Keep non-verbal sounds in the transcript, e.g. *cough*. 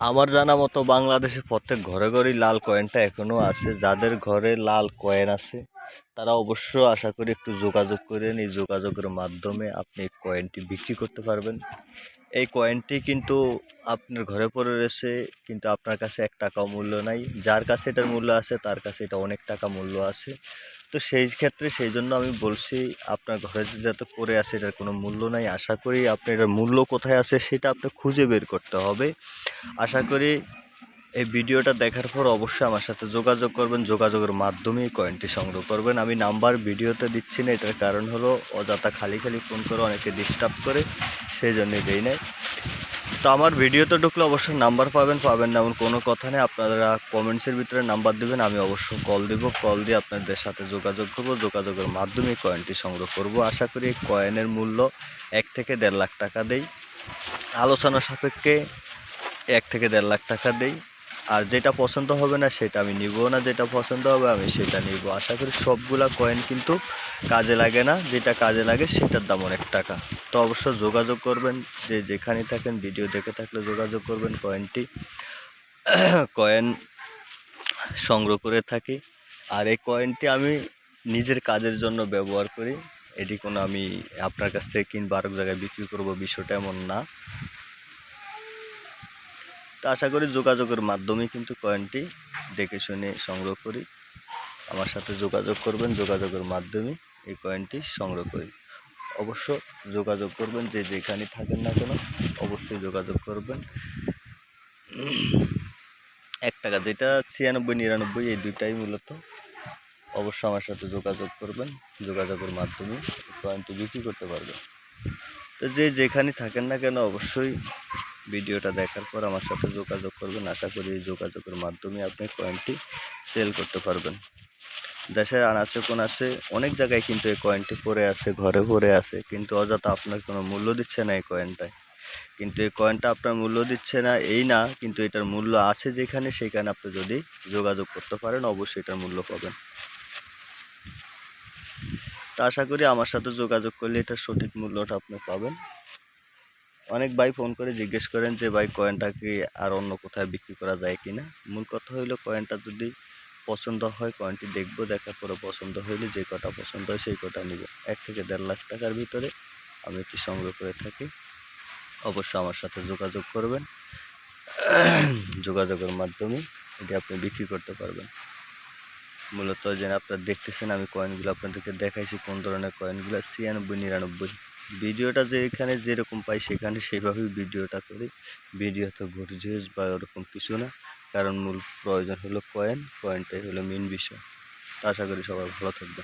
আমার জানা মতো বাংলাদেশে প্রত্যেক ঘরে ঘরেই লাল কয়েনটা এখনও আছে। যাদের ঘরে লাল কয়েন আছে, তারা অবশ্য আশা করি একটু যোগাযোগ করেন এই যোগাযোগের মাধ্যমে আপনি এই কয়েনটি বিক্রি করতে পারবেন। এই কয়েনটি কিন্তু আপনার ঘরে পড়ে রয়েছে, কিন্তু আপনার কাছে এক টাকাও মূল্য নাই। যার কাছে এটার মূল্য আছে, তার কাছে এটা অনেক টাকা মূল্য আছে। তো সেই ক্ষেত্রে সেই জন্য আমি বলছি, আপনার ঘরে যে যাতে পড়ে আছে এটার কোনো মূল্য নাই। আশা করি আপনি এটার মূল্য কোথায় আছে সেটা আপনি খুঁজে বের করতে হবে। আশা করি এই ভিডিওটা দেখার পর অবশ্যই আমার সাথে যোগাযোগ করবেন। যোগাযোগের মাধ্যমে কয়েনটি সংগ্রহ করবেন। আমি নাম্বার ভিডিওতে দিচ্ছি না, এটার কারণ হলো অযথা খালি খালি ফোন করে অনেকে ডিস্টার্ব করে, সেই জন্যই দেই নাই। তো আমার ভিডিওতে ঢুকলে অবশ্যই নাম্বার পাবেন পাবেন না এমন কোনো কথা নেই। আপনারা কমেন্টসের ভিতরে নাম্বার দেবেন, আমি অবশ্যই কল দেব। কল দিয়ে আপনাদের সাথে যোগাযোগ করব, যোগাযোগের মাধ্যমে কয়েনটি সংগ্রহ করব। আশা করি কয়েনের মূল্য এক থেকে দেড় লাখ টাকা দেই। আলোচনা সাপেক্ষে এক থেকে দেড় লাখ টাকা দেই। আর যেটা পছন্দ হবে না সেটা আমি নিব না, যেটা পছন্দ হবে আমি সেটা নিব। আশা করি সবগুলা কয়েন কিন্তু কাজে লাগে না, যেটা কাজে লাগে সেটার দাম অনেক টাকা। তো অবশ্য যোগাযোগ করবেন, যে যেখানে থাকেন, ভিডিও দেখে থাকলে যোগাযোগ করবেন কয়েনটি কয়েন *coughs* সংগ্রহ করে থাকি। আর এই কয়েনটি আমি নিজের কাজের জন্য ব্যবহার করি। এটি কোনো আমি আপনার কাছ থেকে কিনবো, আরেক জায়গায় বিক্রি করব বিষয়টা এমন না। তো আশা করি যোগাযোগের মাধ্যমে কিন্তু কয়েনটি দেখে শুনে সংগ্রহ করি। আমার সাথে যোগাযোগ করবেন, যোগাযোগের মাধ্যমে এই কয়েনটি সংগ্রহ করি। অবশ্য যোগাযোগ করবেন যে যেখানে থাকেন না কেন, অবশ্যই যোগাযোগ করবেন। এক টাকা যেটা ছিয়ানব্বই, নিরানব্বই, এই দুইটাই মূলত। অবশ্য আমার সাথে যোগাযোগ করবেন, যোগাযোগের মাধ্যমে কয়েনটি বিক্রি করতে পারবেন। তো যে যেখানে থাকেন না কেন, অবশ্যই ভিডিওটা দেখার পর আমার সাথে যোগাযোগ করবেন। আশা করি এই যোগাযোগের মাধ্যমে আপনি কয়েনটি সেল করতে পারবেন। দেশের আনাচে কোন আছে অনেক জায়গায় কিন্তু এই কয়েনটি পড়ে আছে, ঘরে পড়ে আছে। কিন্তু অযথা আপনার কোনো মূল্য দিচ্ছে না এই কয়েনটায় কিন্তু এই কয়েনটা আপনার মূল্য দিচ্ছে না, এই না, কিন্তু এটার মূল্য আছে যেখানে, সেখানে আপনি যদি যোগাযোগ করতে পারেন, অবশ্যই এটার মূল্য পাবেন। তা আশা করি আমার সাথে যোগাযোগ করলে এটার সঠিক মূল্যটা আপনি পাবেন। অনেক ভাই ফোন করে জিজ্ঞেস করেন যে, ভাই কয়েনটা কি আর অন্য কোথায় বিক্রি করা যায় কি না মূল কথা হইল কয়েনটা যদি পছন্দ হয় কয়েনটি দেখব, দেখার পরে পছন্দ হইলে যে কটা পছন্দ হয়, সেই কটা নিব। এক থেকে দেড় লাখ টাকার ভিতরে আমি এটি সংগ্রহ করে থাকি। অবশ্য আমার সাথে যোগাযোগ করবেন। যোগাযোগের মাধ্যমে এটি আপনি বিক্রি করতে পারবেন। মূলত যে আপনারা দেখতেছেন, আমি কয়েনগুলো আপনাদেরকে দেখাইছি, কোন ধরনের কয়েনগুলো ছিয়ানব্বই, নিরানব্বই। ভিডিওটা যে এখানে যেরকম পাই সেখানে সেভাবেই ভিডিওটা করি। ভিডিও তো ঘুরঝুস বা ওরকম কিছু না। কারণ মূল প্রয়োজন হলো কয়েন কয়েনটাই হলো মেন বিষয়। আশা করি সবাই ভালো থাকবে